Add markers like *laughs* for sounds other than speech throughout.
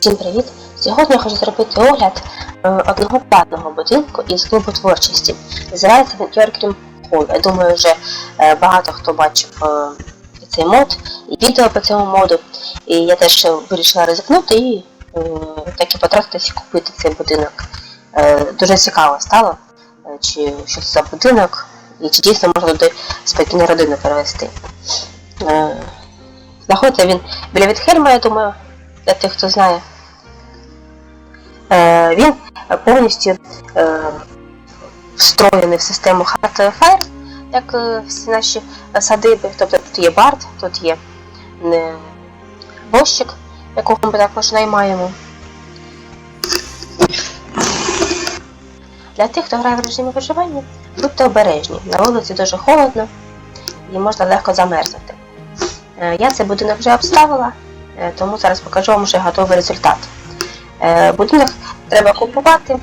Всім привіт! Сьогодні я хочу зробити огляд е, одного платного будинку із клубу творчості. Називається він Yorkrim Hall. Я думаю, вже е, багато хто бачив е, цей мод і відео по цьому моду. І я теж вирішила ризикнути і таки потратитися купити цей будинок. Дуже цікаво стало, чи що це за будинок, і чи дійсно можна туди спокійну родину перевести. Знаходиться він біля Вітхельма, я думаю, для тих, хто знає. Е, він повністю е, встроєний в систему Hardfire, як е, всі наші садиби. Тобто тут є бард, тут є возчик, якого ми також наймаємо. Для тих, хто грає в режимі виживання, будьте обережні. На вулиці дуже холодно і можна легко замерзнути. Я цей будинок вже обставила, тому зараз покажу вам вже готовий результат. Е, Будинок треба купувати.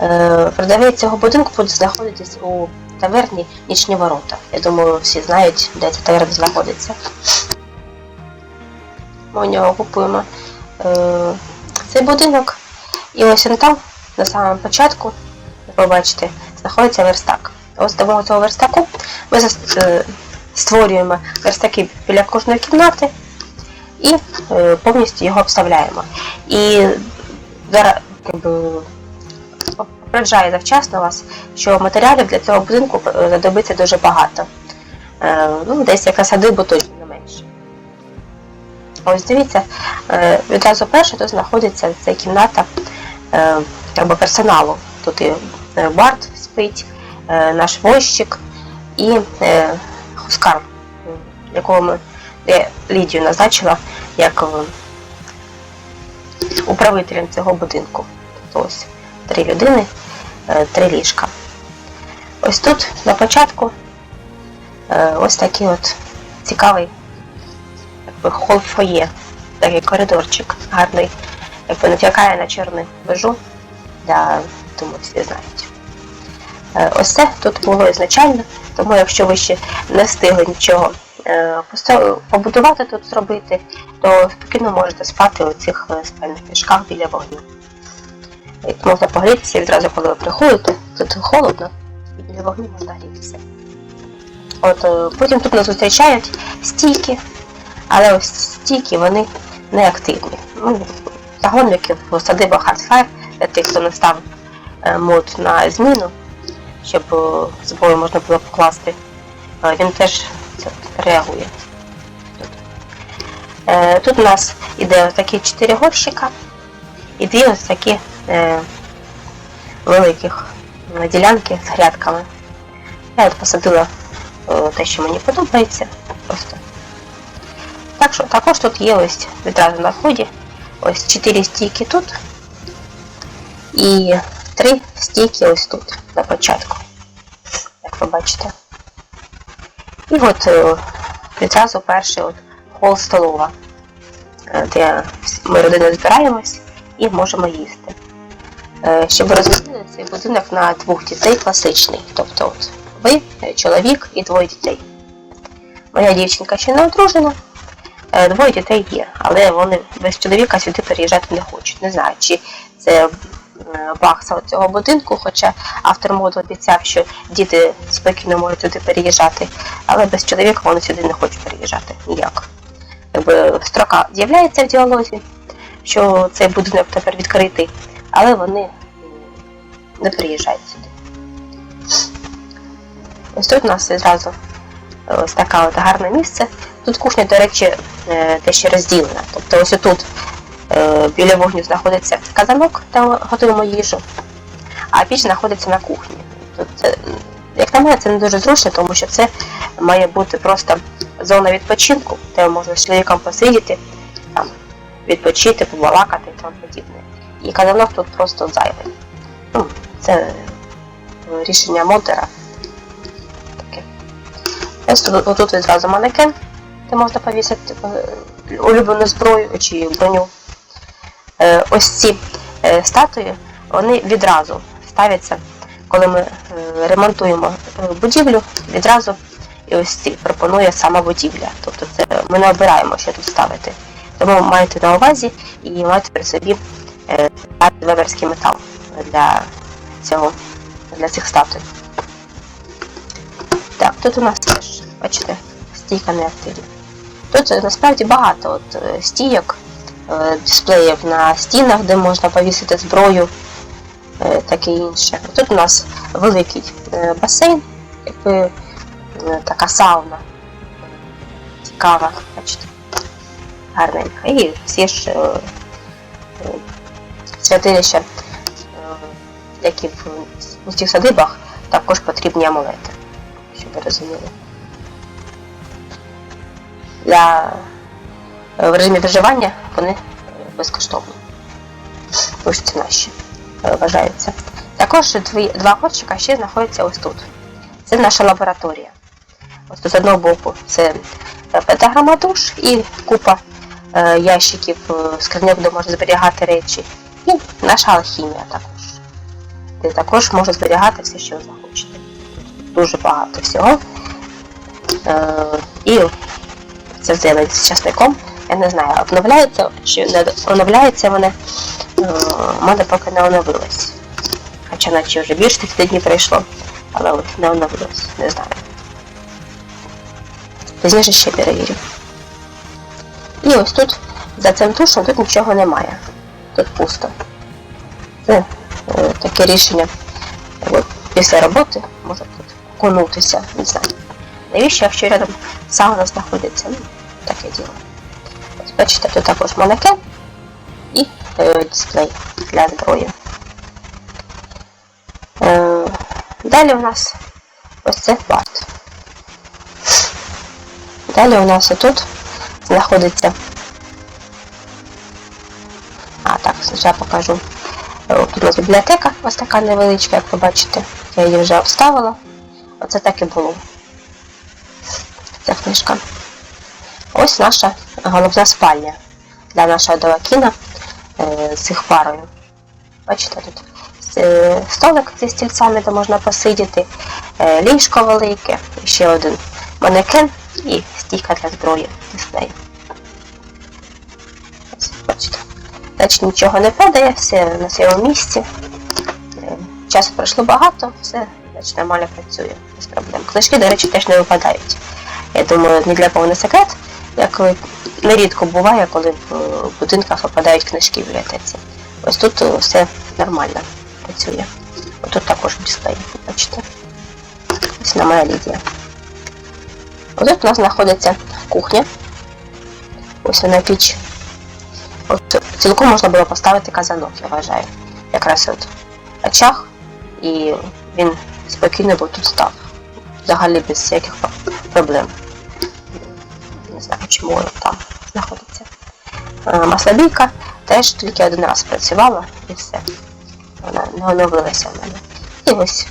Е, Продавець цього будинку буде знаходитись у таверні Нічні ворота. Я думаю, всі знають, де ця таверна знаходиться. Ми у нього купуємо е, цей будинок. І ось він там, на самому початку, як ви бачите, знаходиться верстак. Ось до цього верстаку ми е, створюємо верстаки біля кожної кімнати і е, повністю його обставляємо. І зараз попереджаю завчасно вас, що матеріалів для цього будинку е, знадобиться дуже багато. Е, ну, десь яка садиба точно не менше. Ось дивіться, відразу перше тут знаходиться ця кімната якби персоналу. Тут і Барт спить, наш возчик і Хускар, якого ми Лідію назначила як е, управителем цього будинку. Тобто ось три людини, е, три ліжка. Ось тут на початку е, ось такий от цікавий якби, хол фоє, такий коридорчик гарний, якби натякає на чорну вежу, для, думаю, всі знають. Ось це тут було ізначально, тому якщо ви ще не встигли нічого побудувати тут зробити, то спокійно можете спати у цих е, спальних мішках біля вогню. Можна погрітися і відразу, коли ви приходите, тут холодно, і біля вогню можна грітися. От, е, потім тут нас зустрічають стійки, але ось стійки вони не активні. Ну, загонників в садибах Hardfire, для тих, хто не став е, мод на зміну, щоб е, зброю можна було покласти, е, він теж це реагує. Тут. Е, Тут у нас іде такі чотири горщика і дві ось такі е, великих ділянки з грядками. Я от посадила е, те, що мені подобається. Просто. Так що, також тут є ось відразу на вході ось чотири стійки тут і три стійки ось тут на початку, як ви бачите. І от е, відразу перший от хол столова, де ми родиною збираємось і можемо їсти. Е, Щоб розуміли, цей будинок на двох дітей класичний. Тобто от ви, е, чоловік і двоє дітей. Моя дівчинка ще не одружена, двоє дітей є, але вони без чоловіка сюди переїжджати не хочуть. Не знаю, чи це е, баг саме цього будинку, хоча автор моду обіцяв, що діти спокійно можуть сюди переїжджати, але без чоловіка вони сюди не хочуть переїжджати ніяк. Якби строка з'являється в діалозі, що цей будинок тепер відкритий, але вони не приїжджають сюди. Ось тут у нас відразу е, ось таке от гарне місце. Тут кухня, до речі, е, теж розділена. Тобто ось тут біля вогню знаходиться казанок, де готуємо їжу, а піч знаходиться на кухні. Це, як на мене, це не дуже зручно, тому що це має бути просто зона відпочинку, де можна з чоловіком посидіти, там, відпочити, побалакати і тому подібне. І казанок тут просто зайвий. Ну, це е, рішення модера. Тут, отут відразу манекен, де можна повісити е, улюблену зброю чи броню. Е, Ось ці е, статуї, вони відразу ставляться, коли ми е, ремонтуємо будівлю, відразу і ось ці пропонує сама будівля. Тобто це ми не обираємо, що тут ставити. Тому майте на увазі і майте при собі веверський метал для цього, для цих статуй. Так, тут у нас теж, бачите, стійка неактивна. Тут насправді багато от, стійок, дисплеїв на стінах, де можна повісити зброю, е, таке інше. Тут у нас великий е, басейн, якби е, така сауна. Цікава, бачите, гарненька. І є ж е, е, святилище, е, як і в міських садибах, також потрібні амулети, щоб ви розуміли. Для е, в режимі виживання вони е, безкоштовні. Ось це наші е, вважаються. Також дві, два горщика ще знаходяться ось тут. Це наша лабораторія. Ось тут з одного боку це е, пентаграма душ і купа е, ящиків, е, скриньок, де можна зберігати речі. І наша алхімія також. Де також можна зберігати все, що захочете. Дуже багато всього. Е, і це зелень з часником. Я не знаю, обновляється чи не оновляється вони. Е, У мене поки не оновилось. Хоча наче вже більше 30 днів пройшло, але от не оновилось, не знаю. Пізніше ще перевірю. І ось тут, за цим тушем, тут нічого немає. Тут пусто. Це е, таке рішення. От, після роботи може тут окунутися, не знаю. Навіщо, якщо рядом сауна знаходиться? Ну, таке діло. Бачите, тут також манекен і е, дисплей для зброї. Е, далі у нас ось це варт. Далі у нас отут знаходиться. А, так, спочатку покажу. Е, Тут у нас бібліотека, ось така невеличка, як ви бачите. Я її вже обставила. Оце так і було. Ця книжка. Ось наша головна спальня для нашого Довакіна е, з їх парою. Бачите, тут е, столик зі стільцями, де можна посидіти, е, ліжко велике, ще один манекен і стійка для зброї. Ось, бачите. Значить нічого не падає, все на своєму місці. Часу пройшло багато, все значить, нормально працює без проблем. Книжки, до речі, теж не випадають. Я думаю, ні для не секрет, як ви- нерідко буває, коли в е, будинках випадають книжки в бібліотеці. Ось тут е, все нормально працює. Тут також дисплей, бачите. Ось на моя Лідія. Ось тут у нас знаходиться кухня. Ось вона піч. От цілком можна було поставити казанок, я вважаю. Якраз от очах, і він спокійно би тут став. Взагалі без всяких проблем. Не знаю, чому там знаходиться. Е, Маслобійка теж тільки один раз працювала і все. Вона не оновилася в мене. І ось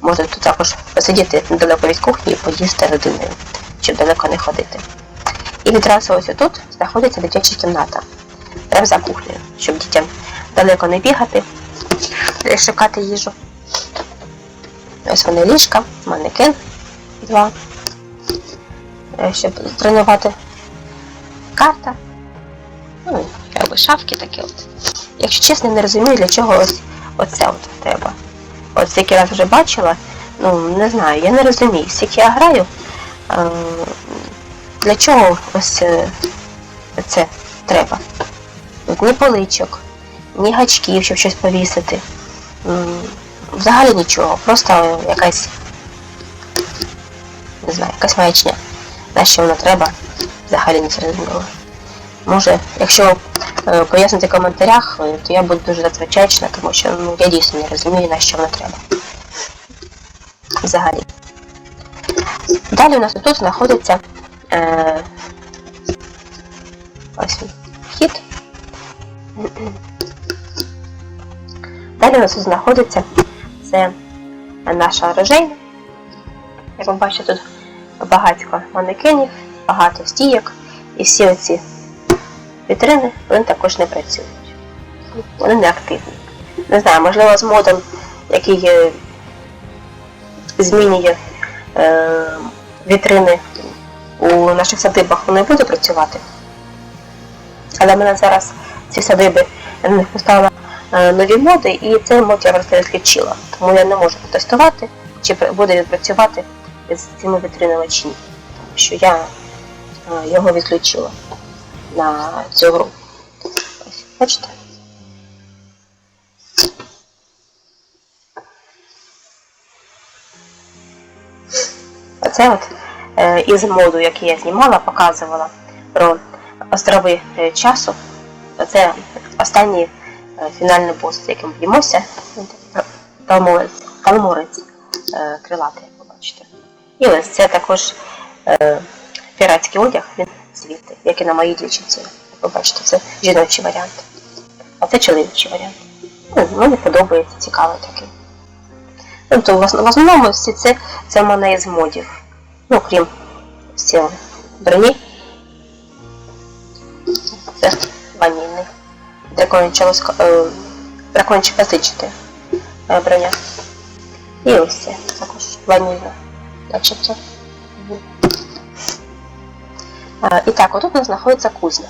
можна тут також посидіти недалеко від кухні і поїсти родиною, щоб далеко не ходити. І відразу ось тут знаходиться дитяча кімната. Прямо за кухнею, щоб дітям далеко не бігати, і шукати їжу. Ось вони ліжка, манекен два. Е, Щоб тренувати карта. Ну, якби шафки такі от. Якщо чесно, не розумію, для чого ось оце от треба. От скільки раз вже бачила, ну не знаю, я не розумію, скільки я граю, е, для чого ось е, це треба. Тут ні поличок, ні гачків, щоб щось повісити. Взагалі нічого, просто якась, не знаю, якась маячня. На що воно треба, взагалі не зрозуміло. Може, якщо е, пояснити в коментарях, е, то я буду дуже вдячна, тому що ну, я дійсно не розумію, на що воно треба. Взагалі. Далі у нас тут знаходиться е, ось він, вхід. Далі у нас тут знаходиться це наша оружейна. Як ви бачите, тут багатько манекенів, багато стійок, і всі оці вітрини вони також не працюють. Вони не активні. Не знаю, можливо, з модом, який е, змінює е, вітрини у наших садибах, вони будуть працювати. Але в мене зараз ці садиби я на них поставила е, нові моди, і цей мод я просто відключила. Тому я не можу протестувати, чи буде він працювати з цими вітринами чи ні. Тому що я його відключила на цю гру. Ось, бачите? Оце от е, із моду, який я знімала, показувала про острови е, часу. Це останній е, фінальний бос, з яким б'ємося. Калморець е, крилатий, як ви бачите. І ось це також е, піратський одяг, він звідти, як і на моїй дівчинці. Ви бачите, це жіночий варіант. А це чоловічий варіант. Ну, мені подобається, цікавий такий. Тобто, в основному всі це, це в мене із модів. Ну, крім цієї броні. Це ванільний. Драконча лоска, е, е, броня. І ось це також ванільна. Начебто. А, і так, отут у нас знаходиться кузня.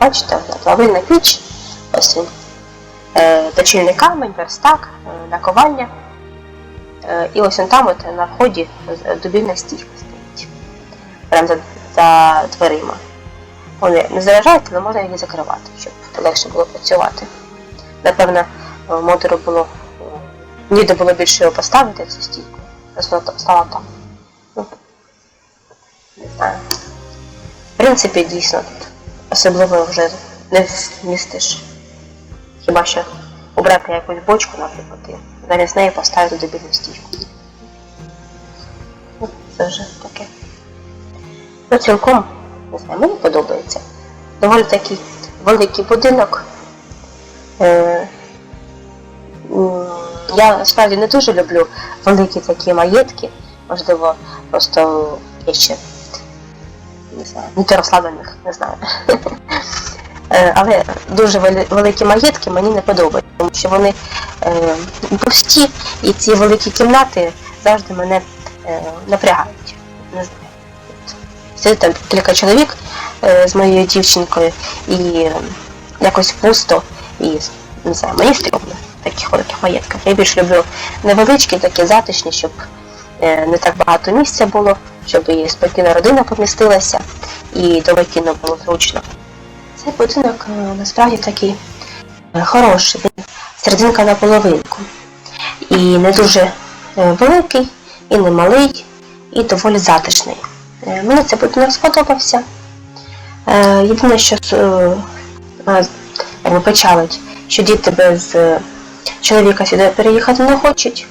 Бачите, плавильна піч, ось він. Е, точильний камень, верстак, е, наковальня. Е, і ось он там от, на вході е, дубільна стійка стоїть. Прямо за, за дверима. Вони не заряджаються, але можна їх закривати, щоб легше було працювати. Напевно, е, модеру було е, ніде було більше його поставити цю стійку. Стала там. Не знаю. В принципі, дійсно тут особливо вже не вмістиш. Хіба що убрати якусь бочку, наприклад, і замість неї поставити добільну стійку. Ну, Це вже таке. Ну, цілком, не знаю, мені подобається. Доволі такий великий будинок. Е, я насправді не дуже люблю великі такі маєтки. Можливо, просто є ще не знаю, недорослаблених, не знаю. *laughs* Е, Але дуже великі маєтки мені не подобаються, тому що вони е, пусті, і ці великі кімнати завжди мене е, напрягають. Не знаю. Сидить там кілька чоловік з моєю дівчинкою і якось пусто і не знаю, мені стрьомно в таких великих маєтках. Я більше люблю невеличкі, такі затишні, щоб не так багато місця було, щоб і спокійна родина помістилася, і до було зручно. Цей будинок е, насправді такий е, хороший, він серединка на половинку. І не дуже е, великий, і не малий, і доволі затишний. Мені цей будинок сподобався. Єдине, що печалить, що діти без чоловіка сюди переїхати не хочуть.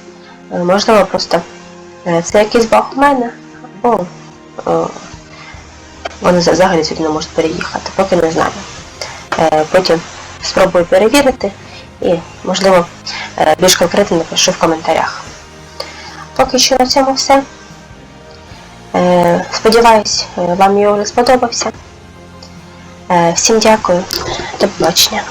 Можливо, просто це якийсь баг у мене, е, вони взагалі сюди не можуть переїхати, поки не знаю. Е, Потім спробую перевірити і, можливо, е, більш конкретно напишу в коментарях. Поки що на цьому все. Е, Сподіваюсь, вам огляд сподобався. Всім дякую. До побачення.